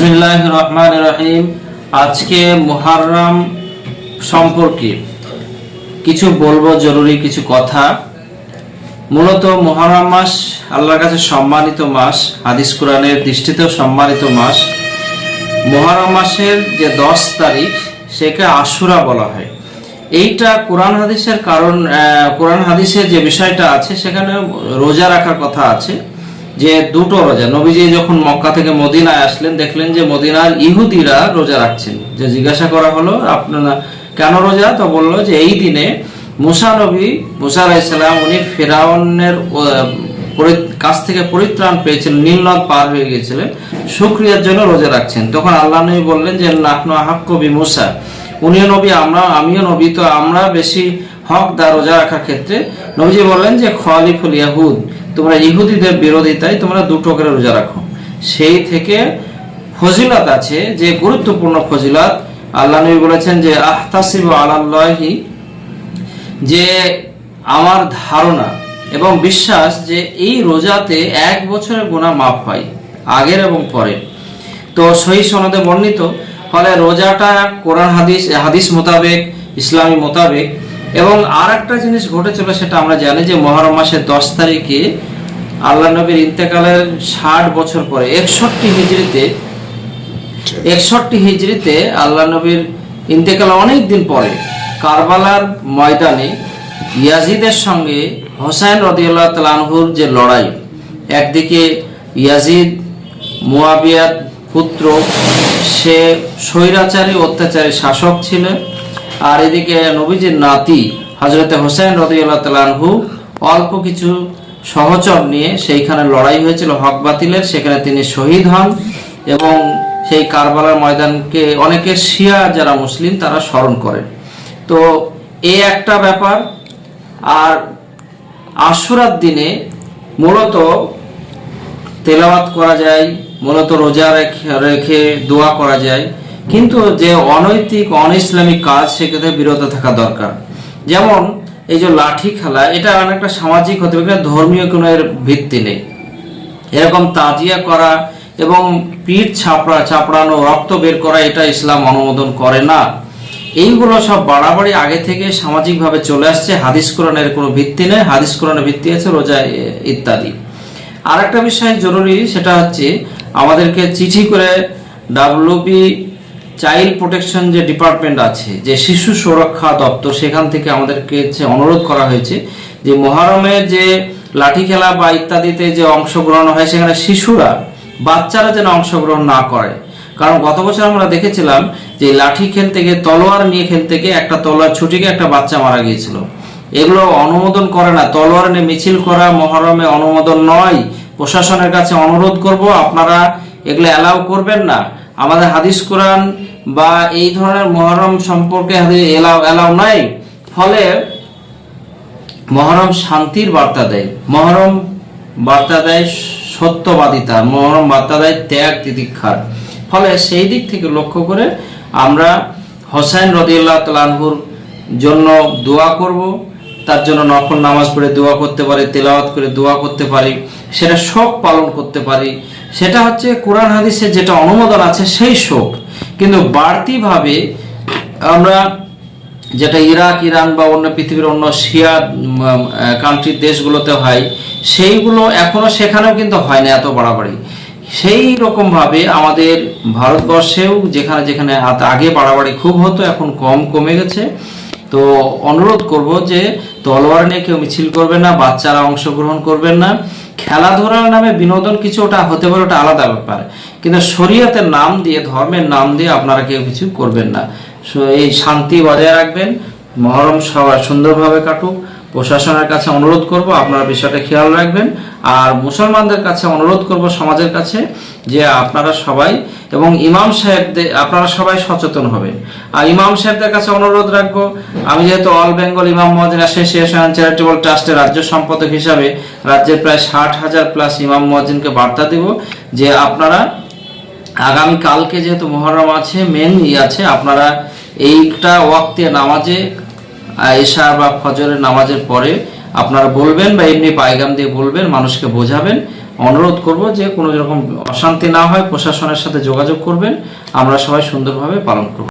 বিসমিল্লাহ রহমান রহিম আজকে মুহাররম সম্পর্কে কিছু বলব, জরুরি কিছু কথা। মূলত মুহররম মাস আল্লাহর কাছে সম্মানিত মাস, হাদিস কোরআনের দৃষ্টিতেও সম্মানিত মাস। মুহররম মাসের যে দশ তারিখ, সেকে আশুরা বলা হয়। এইটা কোরআন হাদিসের কারণ কোরআন হাদিসের যে বিষয়টা আছে, সেখানে রোজা রাখার কথা আছে। যে দুটো রোজা, নবীজি যখন মক্কা থেকে মদিনায় আসলেন, দেখলেন যে মদিনার ইহুদিরা রোজা রাখছেন। যে জিজ্ঞাসা করা হলো, আপনারা কেন রোজা? তো বলল যে, এই দিনে মুসা নবী, মুসা আলাইসালাম উনি ফেরাউনের কাছ থেকে পরিত্রাণ পেয়েছিলেন নীলনদ পার হয়ে গিয়েছিলেন। শুক্রিয়ার জন্য রোজা রাখছেন। তখন আল্লাহ নবী বললেন যে, নাহনু আহাক্ক বি মুসা উনিও নবী, আমরা, আমিও নবী, তো আমরা বেশি হক দা রোজা রাখার ক্ষেত্রে। নবীজি বললেন যে, খলিফুল ইয়াহুদ। তোমরা ইহুদিদের বিরোধিতায় তোমরা দুটো করে রোজা রাখো। সেই থেকে ফজিলত আছে, যে গুরুত্বপূর্ণ ফজিলত, আল্লাহ নবী বলেছেন যে, আহতাসিব আলাল্লাহি, যে আমার ধারণা এবং বিশ্বাস যে এই রোজাতে এক বছরের গুণা মাফ হয়, আগের এবং পরে তো সহি সনদে বর্ণিত, ফলে রোজাটা কোরআন হাদিস হাদিস মোতাবেক, ইসলামী মোতাবেক এবং আর একটা জিনিস ঘটেছিল, সেটা আমরা জানি যে মহরম মাসের দশ তারিখে আল্লাহ নবীর ইন্তেকালের ষাট বছর পরে, একষট্টি হিজড়িতে একষট্টি হিজড়িতে আল্লাহ নবীর ইন্তেকাল অনেক দিন পরে কারবালার ময়দানে ইয়াজিদের সঙ্গে হোসাইন রদিউল্লাহ তালানহুর যে লড়াই, একদিকে ইয়াজিদ, মুয়াবিয়ার পুত্র, সে স্বৈরাচারী, অত্যাচারী শাসক ছিলেন আর এদিকে নবীজির নাতি হজরতে হোসেন রদিউল্লাহ তালানহু অল্প কিছু সহচর নিয়ে সেইখানে লড়াই হয়েছিল, হক বাতিলের। সেখানে তিনি শহীদ হন এবং সেই কারবালার ময়দানকে অনেকে শিয়া যারা মুসলিম তারা স্মরণ করেন। তো এই একটা ব্যাপার। আর আশুরার দিনে মূলত তেলাওয়াত করা যায়, মূলত রোজা রেখে দোয়া করা যায়। কিন্তু যে অনৈতিক অন ইসলামিক কাজ, সেক্ষেত্রে বিরত থাকা দরকার। যেমন, এই যে লাঠি খেলা, এটা অনেকটা সামাজিক হতে পারে ধর্মীয় কোনো এর ভিত্তি নেই। এরকম তাজিয়া করা এবং পিঠ ছাপড়া চাপড়ানো রক্ত বের করা, এটা ইসলাম অনুমোদন করে না। এইগুলো সব বাড়াবাড়ি আগে থেকে সামাজিকভাবে চলে আসছে, হাদিস কোরআনের কোনো ভিত্তি নেই, হাদিস কোরআনের ভিত্তি আছে, রোজা ইত্যাদি। আর একটা বিষয় জরুরি, সেটা হচ্ছে, আমাদেরকে চিঠি করে ডাব্লিউবি চাইল্ড প্রোটেকশন যে ডিপার্টমেন্ট আছে, যে শিশু সুরক্ষা দপ্তর, সেখান থেকে আমাদেরকে অনুরোধ করা হয়েছে যে মহারমে যে লাঠি খেলা বা ইত্যাদিতে যে অংশগ্রহণ হয়, সেখানে শিশুরা, বাচ্চারা যেন অংশগ্রহণ না করে। কারণ গত বছর আমরা দেখেছিলাম যে লাঠি খেলতে গিয়ে তলোয়ার নিয়ে খেলতে গিয়ে একটা তলোয়ার ছুটে গিয়ে একটা বাচ্চা মারা গিয়েছিল। এগুলো অনুমোদন করে না, তলোয়ার নিয়ে মিছিল করা মহরমে অনুমোদন নয়। প্রশাসনের কাছে অনুরোধ করব, আপনারা এগুলো অ্যালাউ করবেন না। আমাদের হাদিস কোরআন বা এই ধরনের মহরম সম্পর্কে এলাও নাই। ফলে মহরম শান্তির বার্তা দেয়। মহরম বার্তা দেয় সত্যবাদিতা, মহরম বার্তা দেয় ত্যাগ, তিতিক্ষার। ফলে সেই দিক থেকে লক্ষ্য করে আমরা হোসেন রদিউল্লাহ তালানহুর জন্য দোয়া করব, তার জন্য নফল নামাজ পড়ে দোয়া করতে পারি, তেলাওয়াত করে দোয়া করতে পারি, সেটা শোক পালন করতে পারি। সেটা হচ্ছে কোরআন হাদিসের যেটা অনুমোদন আছে সেই শোক। কিন্তু বাড়তিভাবে আমরা যেটা ইরাক, ইরান বা অন্য পৃথিবীর অন্য শিয়া কান্ট্রির দেশগুলোতে হয়, সেইগুলো এখনও সেখানেও কিন্তু হয় না এত বাড়াবাড়ি। সেই রকম ভাবে আমাদের ভারতবর্ষেও যেখানে যেখানে আগে বাড়াবাড়ি খুব হতো, এখন কম কমে গেছে। তো অনুরোধ করব যে তলোয়ার নিয়ে কেউ মিছিল করবে না, বাচ্চারা অংশগ্রহণ করবেন না। খেলাধুলার নামে বিনোদন কিছু ওটা হতে পারে, ওটা আলাদা ব্যাপার। কিন্তু শরীয়তের নাম দিয়ে, ধর্মের নাম দিয়ে আপনারা কেউ কিছু করবেন না। সো এই শান্তি বজায় রাখবেন, মহরম সবার সুন্দরভাবে কাটুক। প্রশাসনের কাছে অনুরোধ করব, আপনারা বিষয়টা খেয়াল রাখবেন। আর মুসলমানদের কাছে অনুরোধ করব সমাজের কাছে যে আপনারা সবাই এবং ইমাম সাহেবদের, আপনারা সবাই সচেতন হবেন। আর ইমাম সাহেবদের কাছে অনুরোধ রাখব, আমি যেহেতু অল বেঙ্গল ইমাম মহাজিন অ্যাসোসিয়েশন চ্যারিটেবল ট্রাস্টের রাজ্য সম্পাদক হিসাবে রাজ্যের প্রায় ষাট হাজার প্লাস ইমাম মহাজিনকে বার্তা দিব যে আপনারা আগামী কালকে যেহেতু মহরম আছে মেন ই আছে, আপনারা এইটা ওয়াক্তে নামাজে এশা বা ফজরের নামাজের পরে আপনারা বলবেন বা এমনি পায়গাম দিয়ে বলবেন, মানুষকে বোঝাবেন। অনুরোধ করব যে কোনো রকম অশান্তি না হয়, প্রশাসনের সাথে যোগাযোগ করবেন। আমরা সবাই সুন্দরভাবে পালন করব।